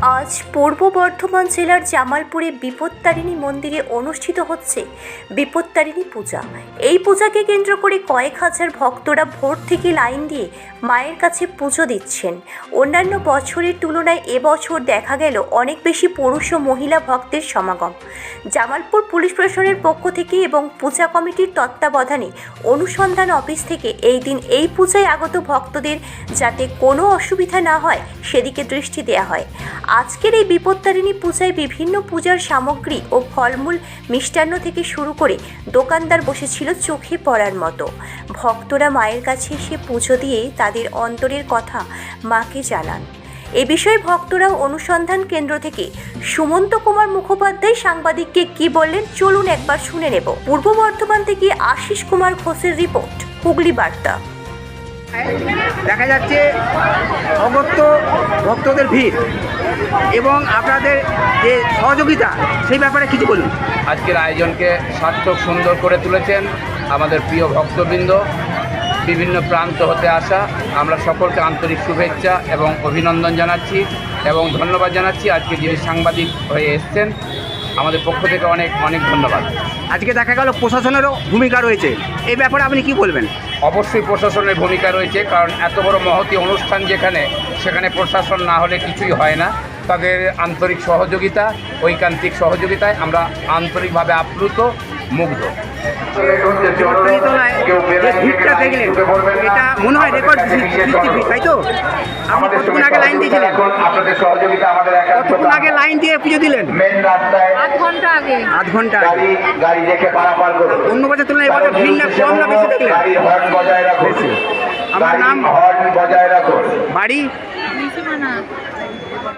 আজ পূর্ব বর্ধমান জেলার জামালপুরে বিপত্তারিণী মন্দিরে অনুষ্ঠিত হচ্ছে বিপত্তারিণী পূজা। এই পূজাকে কেন্দ্র করে কয়েক হাজার ভক্তরা ভোর থেকে লাইন দিয়ে মায়ের কাছে পুজো দিচ্ছেন। অন্যান্য বছরের তুলনায় এবছর দেখা গেল অনেক বেশি পুরুষ ও মহিলা ভক্তের সমাগম। জামালপুর পুলিশ প্রশাসনের পক্ষ থেকে এবং পূজা কমিটির তত্ত্বাবধানে অনুসন্ধান অফিস থেকে এই দিন এই পূজায় আগত ভক্তদের যাতে কোনো অসুবিধা না হয়, সেদিকে দৃষ্টি দেওয়া হয়। আজকের এই বিপত্তারিণী পূজায় বিভিন্ন পূজার সামগ্রী ও ফলমূল মিষ্টান্ন থেকে শুরু করে দোকানদার বসেছিল চোখে পড়ার মতো। ভক্তরা মায়ের কাছে এসে পুজো দিয়ে তাদের অন্তরের কথা মাকে জানান। এ বিষয়ে ভক্তরাও অনুসন্ধান কেন্দ্র থেকে সুমন্ত কুমার মুখোপাধ্যায় সাংবাদিককে কি বললেন চলুন একবার শুনে নেব। পূর্ব বর্ধমান থেকে আশিস কুমার ঘোষের রিপোর্ট, হুগলি বার্তা। দেখা যাচ্ছে অগত্য ভক্তদের ভিড়। এবং আপনাদের যে সহযোগিতা, সেই ব্যাপারে কিছু বলুন। আজকের আয়োজনকে সার্থক সুন্দর করে তুলেছেন আমাদের প্রিয় ভক্তবৃন্দ। বিভিন্ন প্রান্ত হতে আসা, আমরা সকলকে আন্তরিক শুভেচ্ছা এবং অভিনন্দন জানাচ্ছি এবং ধন্যবাদ জানাচ্ছি। আজকে যিনি সাংবাদিক হয়ে এসছেন আমাদের পক্ষ থেকে অনেক অনেক ধন্যবাদ। আজকে দেখা গেল প্রশাসনেরও ভূমিকা রয়েছে। এই ব্যাপারে আপনি কি বলবেন? অবশ্যই প্রশাসনের ভূমিকা রয়েছে কারণ এত বড় মহতি অনুষ্ঠান যেখানে সেখানে প্রশাসন না হলে কিছুই হয় না। তাদের আন্তরিক সহযোগিতা ঐকান্তিক সহযোগিতায় আমরা আন্তরিকভাবে আপ্লুত। মুগ্ধ। জগত্তারিতলায় যে ভিড়টা দেখলেন এটা মনে হয় রেকর্ড ভিড় তাই তো? আপনি কতক্ষণ আগে লাইন দিয়েছিলেন? আপনাদের সহযোগিতা আমাদের কতক্ষণ আগে লাইন দিয়ে পুজো দিলেন? আধ ঘণ্টা আগে। আধ ঘণ্টা আগে। গাড়ি গাড়ি রেখে পারাপার করুন। অন্য বছর তুলনায় ভিড় না কম না বেশি দেখলেন? আমার নাম? বাড়ি?